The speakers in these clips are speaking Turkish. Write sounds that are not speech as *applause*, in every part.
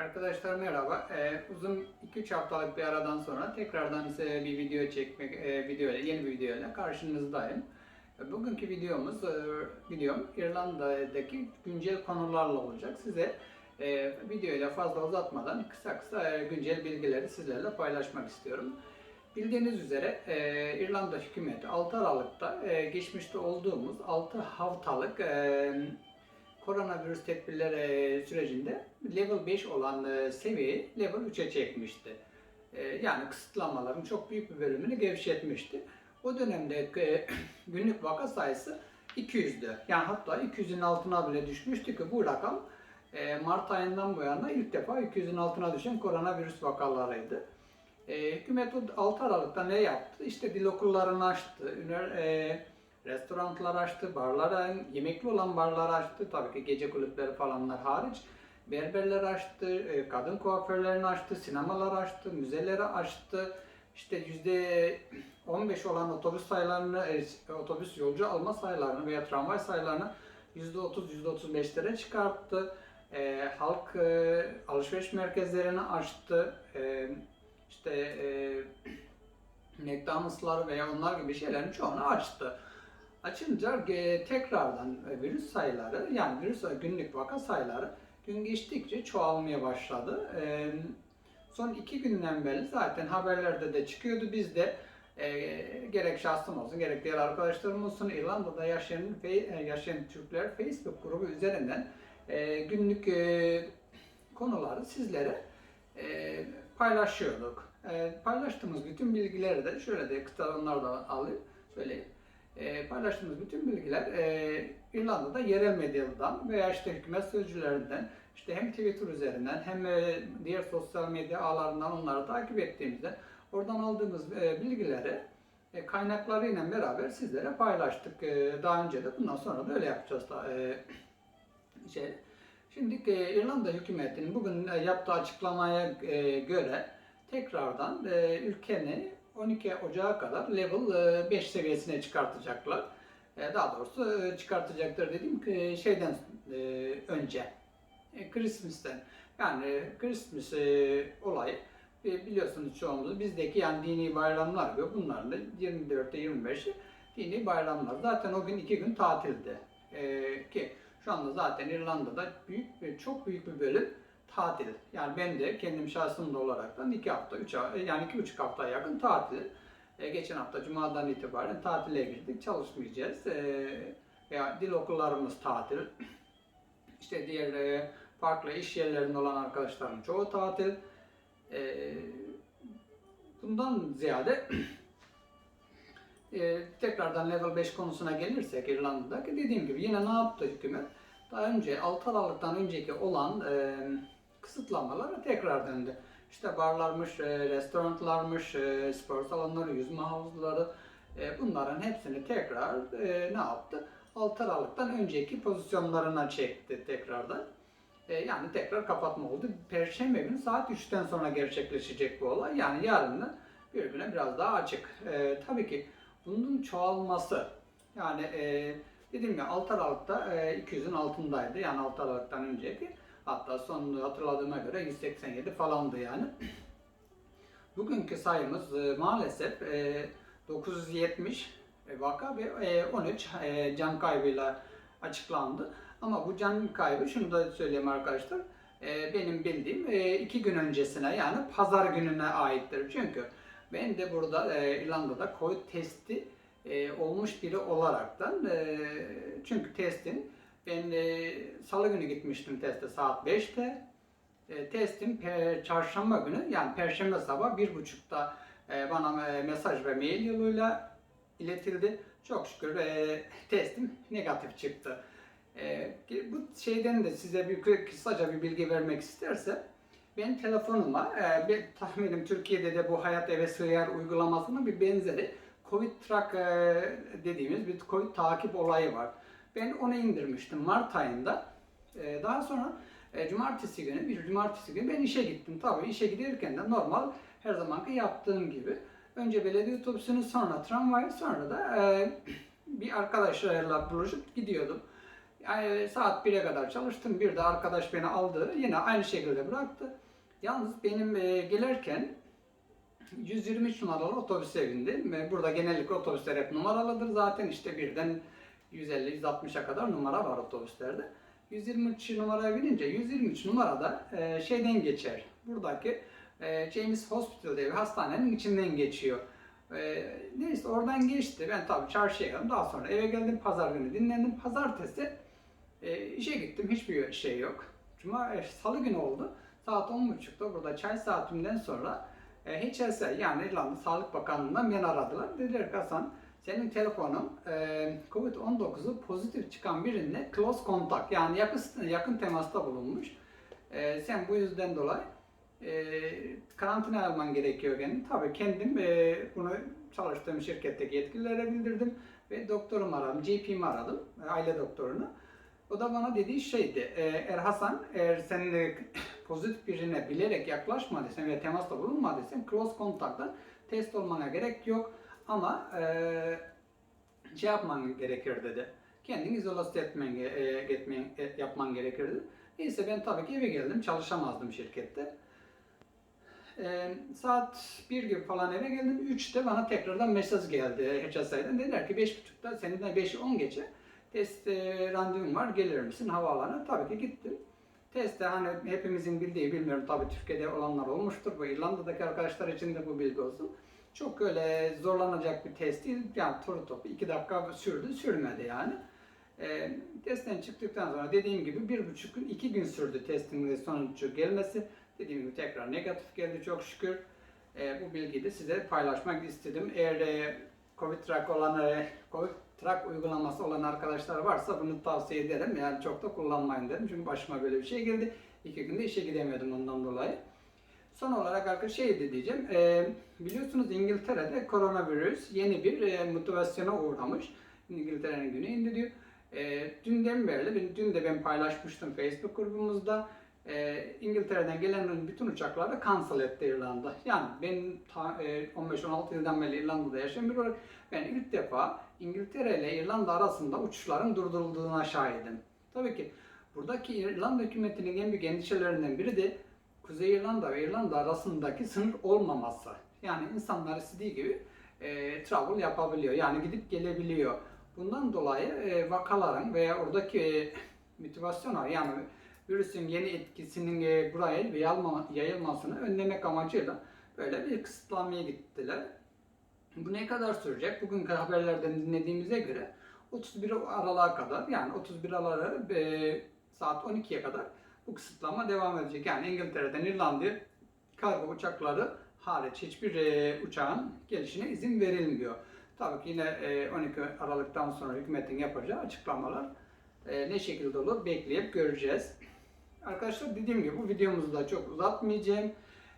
Arkadaşlar merhaba. Ee, uzun 2-3 haftalık bir aradan sonra tekrardan size bir video çekmek, e, video ile, yeni bir video ile karşınızdayım. Bugünkü videomuz, e, videom İrlanda'daki güncel konularla olacak. Size e, videoyla fazla uzatmadan kısa kısa e, güncel bilgileri sizlerle paylaşmak istiyorum. Bildiğiniz üzere e, İrlanda hükümeti 6 Aralık'ta e, geçmişte olduğumuz 6 haftalık e, koronavirüs tedbirleri sürecinde level 5 olan e, seviyeyi level 3'e çekmişti. E, Yani kısıtlamaların çok büyük bir bölümünü gevşetmişti. O dönemde e, *clears throat* günlük vaka sayısı 200'dü. Yani hatta 200'ün altına bile düşmüştü ki bu rakam e, Mart ayından bu yana ilk defa 200'ün altına düşen koronavirüs vakalarıydı. E, hükümet o 6 Aralık'ta ne yaptı? İşte dil okullarını açtı, üner, e, restoranlar açtı, barlar, yemekli olan barlar açtı. Tabii ki gece kulüpleri falanlar hariç. Berberler açtı, e, kadın kuaförlerini açtı, sinemalar açtı, müzeleri açtı. İşte yüzde 15 olan otobüs sayılarını, e, otobüs yolcu alma sayılarını veya tramvay sayılarını yüzde 30, yüzde 35'lere çıkarttı. E, halk e, alışveriş merkezlerini açtı. E, işte e, *clears throat* McDonald'slar veya onlar gibi şeylerin çoğunu açtı. Açınca e, tekrardan e, virüs sayıları yani virüs günlük vaka sayıları gün geçtikçe çoğalmaya başladı. E, son iki günden beri zaten haberlerde de çıkıyordu. Biz de e, gerek şahsım olsun gerek diğer arkadaşlarım olsun İrlanda'da yaşayan, e, yaşayan Türkler Facebook grubu üzerinden e, günlük e, konuları sizlere e, paylaşıyorduk. E, paylaştığımız bütün bilgileri de şöyle de kısa onlardan alayım, söyleyeyim. E, paylaştığımız bütün bilgiler e, İrlanda'da yerel medyadan veya işte hükümet sözcülerinden işte hem Twitter üzerinden hem e, diğer sosyal medya ağlarından onları takip ettiğimizde oradan aldığımız e, bilgileri e, kaynaklarıyla beraber sizlere paylaştık. E, daha önce de bundan sonra da öyle yapacağız. Da, e, *clears throat* şey, Şimdi e, İrlanda hükümetinin bugün e, yaptığı açıklamaya e, göre tekrardan e, ülkeni 12 Ocağı kadar level e, 5 seviyesine çıkartacaklar. E, daha doğrusu e, çıkartacaklar dediğim şeyden e, önce e, Christmas'ten yani Christmas e, olayı e, biliyorsunuz çoğumuz bizdeki yani dini bayramlar gibi bunların da 24'te 25'i dini bayramlar. Zaten o gün iki gün tatildi. E, ki şu anda zaten İrlanda'da büyük çok büyük bir bölüm tatil. Yani ben de kendim şahsımda olaraktan iki hafta, üç hafta, yani iki buçuk hafta yakın tatil. E, geçen hafta Cuma'dan itibaren tatile girdik, çalışmayacağız. E, veya dil okullarımız tatil. *clears throat* İşte diğer e, farklı iş yerlerinde olan arkadaşlarım çoğu tatil. E, bundan ziyade *clears throat* e, tekrardan level 5 konusuna gelirsek İrlanda'daki dediğim gibi yine ne yaptı hükümet? Daha önce 6 Aralık'tan önceki olan e, kısıtlamalara tekrar döndü. İşte barlarmış, e, restoranlarmış, e, spor salonları, yüzme havuzları e, bunların hepsini tekrar ne yaptı? 6 Aralık'tan önceki pozisyonlarına çekti tekrardan. Yani tekrar kapatma oldu. Perşembe günü saat 3'ten sonra gerçekleşecek bu olay. Yani yarından bir güne biraz daha açık. Tabii ki bunun çoğalması yani e, dediğim gibi 6 Aralık'ta e, 200'ün altındaydı. Yani 6 Aralık'tan önceki. Hatta son hatırladığıma göre 187 falandı yani. *clears throat* Bugünkü sayımız e, maalesef e, 970 vaka ve e, 13 e, can kaybıyla açıklandı. Ama bu can kaybı şunu da söyleyeyim arkadaşlar. e, benim bildiğim e, iki gün öncesine yani pazar gününe aittir. Çünkü ben de burada e, İrlanda'da Covid testi e, olmuş biri olaraktan e, çünkü testin ben e, salı günü gitmiştim teste saat 5'te. E, testim pe- çarşamba günü yani perşembe sabah bir buçukta e, bana e, mesaj ve mail yoluyla iletildi. Çok şükür e, testim negatif çıktı. E, bu şeyden de size bir kısaca bir bilgi vermek isterse ben telefonuma e, bir tahminim Türkiye'de de bu Hayat Eve Sığar uygulamasının bir benzeri Covid Track e, dediğimiz bir Covid takip olayı var. Ben onu indirmiştim Mart ayında. E, daha sonra e, cumartesi günü, bir cumartesi günü ben işe gittim. Tabii işe giderken de normal her zamanki yaptığım gibi. Önce belediye otobüsünü sonra tramvayı sonra da e, bir arkadaşlarla buluşup gidiyordum. Yani saat 1'e kadar çalıştım. Bir de arkadaş beni aldı. Yine aynı şekilde bıraktı. Yalnız benim e, gelirken 123 numaralı otobüse bindim. Burada genellikle otobüsler hep numaralıdır. Zaten işte birden 150-160'a kadar numara var otobüslerde. 123 numaraya binince 123 numarada e, şeyden geçer. Buradaki e, James Hospital diye bir hastanenin içinden geçiyor. E, neyse oradan geçti. Ben tabii çarşıya geldim. Daha sonra eve geldim. Pazar günü dinlendim. Pazartesi e, işe gittim. Hiçbir şey yok. Cuma, e, salı günü oldu. Saat 10.30'da burada çay saatimden sonra e, HSS yani İrlanda Sağlık Bakanlığı'ndan beni aradılar. Dediler ki Hasan senin telefonun e, COVID-19'u pozitif çıkan birine close contact yani yakın, yakın temasta bulunmuş. E, sen bu yüzden dolayı e, karantina alman gerekiyor kendin. Tabii kendim e, bunu çalıştığım şirketteki yetkililere bildirdim ve doktorumu aradım, GP'mi aradım, aile doktorunu. O da bana dediği şeydi, e, eğer Hasan, eğer sen *coughs* pozitif birine bilerek yaklaşmadıysan ve temasta bulunmadıysan cross contact'tan test olmana gerek yok ama e, şey yapman gerekir dedi. Kendini izolasyon etmen, e, etmen, e, yapman gerekirdi. Neyse ben tabii ki eve geldim, çalışamazdım şirkette. E, saat 1 gibi falan eve geldim. 3'te bana tekrardan mesaj geldi HSI'den. Dediler ki 5.30'da senin de 5'i 10 geçe test e, randevun var gelir misin havaalanı? Tabii ki gittim. Testte hani hepimizin bildiği bilmiyorum tabii Türkiye'de olanlar olmuştur. Bu İrlanda'daki arkadaşlar için de bu bilgi olsun. Çok öyle zorlanacak bir test değil. Yani toru topu 2 dakika sürdü sürmedi yani. E, testten çıktıktan sonra dediğim gibi bir buçuk gün, iki gün sürdü testin sonucu gelmesi. Dediğim gibi tekrar negatif geldi çok şükür. E, bu bilgiyi de size paylaşmak istedim. Eğer e, Covid track olan, e, Covid track uygulaması olan arkadaşlar varsa bunu tavsiye ederim. Yani çok da kullanmayın dedim. Çünkü başıma böyle bir şey geldi. İki günde işe gidemiyordum ondan dolayı. Son olarak arkadaşlar şey de diyeceğim. E, biliyorsunuz İngiltere'de koronavirüs yeni bir e, mutasyona uğramış. İngiltere'nin güneyinde diyor. E, dünden beri, dün de ben paylaşmıştım Facebook grubumuzda. E, İngiltere'den gelen bütün uçakları cancel etti İrlanda. Yani ben ta, e, 15-16 yıldan beri İrlanda'da yaşayan biri olarak ben ilk defa İngiltere ile İrlanda arasında uçuşların durdurulduğuna şahidim. Tabii ki buradaki İrlanda hükümetinin en büyük endişelerinden biri de Kuzey İrlanda ve İrlanda arasındaki sınır olmaması. Yani insanlar istediği gibi e, travel yapabiliyor. Yani gidip gelebiliyor. Bundan dolayı e, vakaların veya oradaki e, motivasyona yani virüsün yeni etkisinin e, buraya yayılma- yayılmasını önlemek amacıyla böyle bir kısıtlamaya gittiler. Bu ne kadar sürecek? Bugünkü haberlerden dinlediğimize göre 31 Aralık'a kadar yani 31 Aralık'a e, saat 12'ye kadar bu kısıtlama devam edecek. Yani İngiltere'den İrlanda'ya kargo uçakları hariç hiçbir e, uçağın gelişine izin verilmiyor. Tabii ki yine e, 12 Aralık'tan sonra hükümetin yapacağı açıklamalar ne şekilde olur bekleyip göreceğiz. Arkadaşlar dediğim gibi bu videomuzu da çok uzatmayacağım.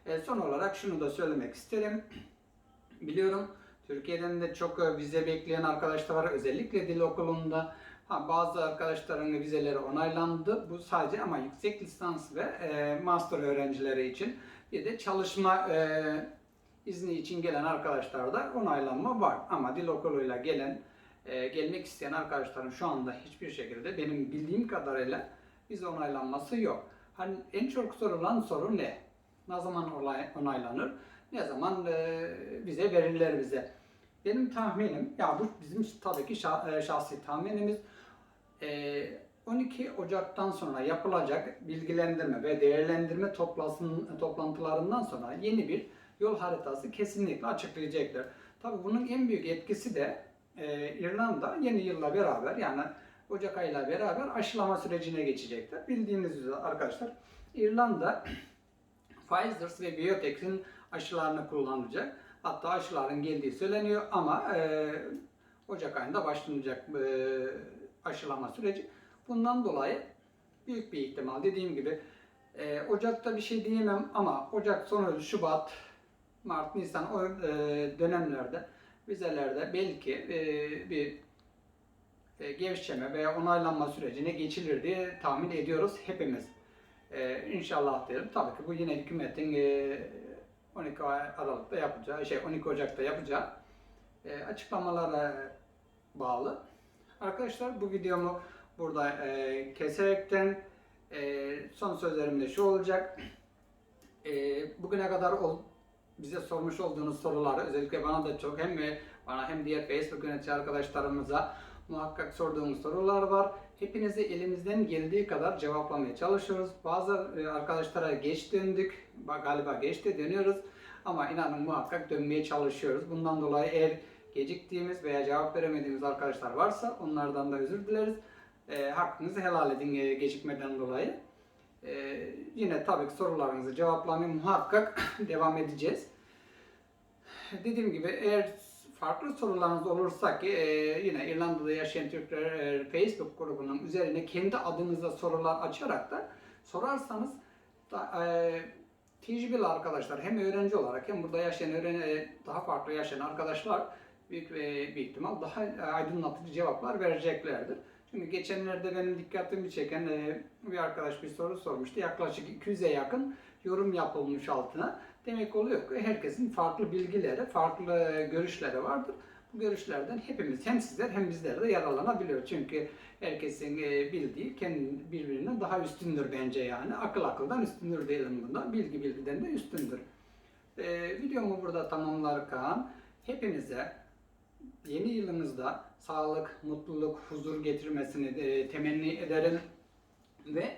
E, son olarak şunu da söylemek isterim. *clears throat* Biliyorum Türkiye'den de çok e, vize bekleyen arkadaşlar var. Özellikle dil okulunda. Ha, bazı arkadaşların vizeleri onaylandı. Bu sadece ama yüksek lisans ve e, master öğrencileri için. Bir de çalışma e, izni için gelen arkadaşlarda onaylanma var. Ama dil okuluyla gelen, e, gelmek isteyen arkadaşların şu anda hiçbir şekilde benim bildiğim kadarıyla vize onaylanması yok. Hani en çok sorulan soru ne? Ne zaman onaylanır? Ne zaman e, vize verirler bize? Benim tahminim, ya bu bizim tabii ki e, şahsi tahminimiz, e, 12 Ocak'tan sonra yapılacak bilgilendirme ve değerlendirme toplasın, toplantılarından sonra yeni bir yol haritası kesinlikle açıklayacaklar. Tabii bunun en büyük etkisi de e, İrlanda yeni yılla beraber yani Ocak ayıyla beraber aşılama sürecine geçecekler. Bildiğiniz üzere arkadaşlar İrlanda *clears throat* Pfizer ve Biotech'in aşılarını kullanacak. Hatta aşıların geldiği söyleniyor ama e, Ocak ayında başlanacak e, aşılama süreci. Bundan dolayı büyük bir ihtimal dediğim gibi e, Ocak'ta bir şey diyemem ama Ocak sonu Şubat, Mart, Nisan o e, dönemlerde vizelerde belki e, bir gevşeme veya onaylanma sürecine geçilir diye tahmin ediyoruz hepimiz. E, inşallah diyelim. Tabii ki bu yine hükümetin e, 12 Aralık'ta yapacağı, şey 12 Ocak'ta yapacağı e, açıklamalara bağlı. Arkadaşlar bu videomu burada e, keserekten e, son sözlerim de şu olacak. E, bugüne kadar ol, bize sormuş olduğunuz soruları özellikle bana da çok hem bana hem diğer Facebook yönetici arkadaşlarımıza muhakkak sorduğumuz sorular var. Hepinizi elimizden geldiği kadar cevaplamaya çalışıyoruz. Bazı e, arkadaşlara geç döndük. Ba- Galiba geç de dönüyoruz. Ama inanın muhakkak dönmeye çalışıyoruz. Bundan dolayı eğer geciktiğimiz veya cevap veremediğimiz arkadaşlar varsa onlardan da özür dileriz. E, hakkınızı helal edin gecikmeden dolayı. E, yine tabii ki sorularınızı cevaplamaya muhakkak *coughs* devam edeceğiz. Dediğim gibi eğer farklı sorularınız olursa ki e, yine İrlanda'da yaşayan Türkler e, Facebook grubunun üzerine kendi adınıza sorular açarak da sorarsanız da, e, tecrübeli arkadaşlar hem öğrenci olarak hem burada yaşayan öğren e, daha farklı yaşayan arkadaşlar büyük e, bir ihtimal daha e, aydınlatıcı cevaplar vereceklerdir. Çünkü geçenlerde benim dikkatimi çeken e, bir arkadaş bir soru sormuştu. Yaklaşık 200'e yakın yorum yapılmış altına. Demek oluyor ki herkesin farklı bilgileri, farklı görüşleri vardır. Bu görüşlerden hepimiz hem sizler hem bizler de yararlanabiliyor. Çünkü herkesin e, bildiği kendi birbirinden daha üstündür bence yani. Akıl akıldan üstündür diyelim bunda. Bilgi bilgiden de üstündür. E, videomu burada tamamlarken hepinize yeni yılınızda sağlık, mutluluk, huzur getirmesini e, temenni ederim. Ve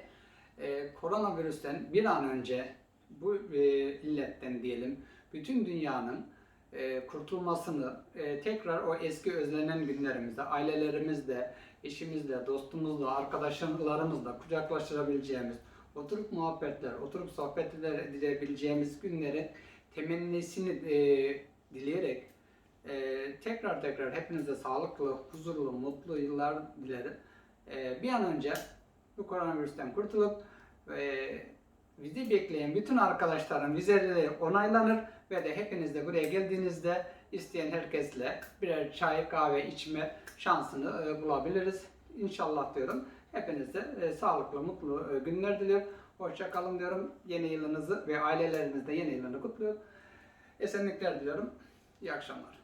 e, koronavirüsten bir an önce bu e, illetten diyelim bütün dünyanın e, kurtulmasını e, tekrar o eski özlenen günlerimizde ailelerimizle, eşimizle, dostumuzla, arkadaşlarımızla kucaklaştırabileceğimiz, oturup muhabbetler, oturup sohbetler edebileceğimiz günleri temennisini e, dileyerek e, tekrar tekrar hepinize sağlıklı, huzurlu, mutlu yıllar dilerim. E, bir an önce bu koronavirüsten kurtulup e, vize bekleyen bütün arkadaşların vizeleri onaylanır ve de hepiniz de buraya geldiğinizde isteyen herkesle birer çay kahve içme şansını e, bulabiliriz. İnşallah diyorum. Hepinize e, sağlıklı, mutlu e, günler diliyorum. Hoşça kalın diyorum. Yeni yılınızı ve ailelerinizde yeni yılını kutluyorum. Esenlikler diliyorum. İyi akşamlar.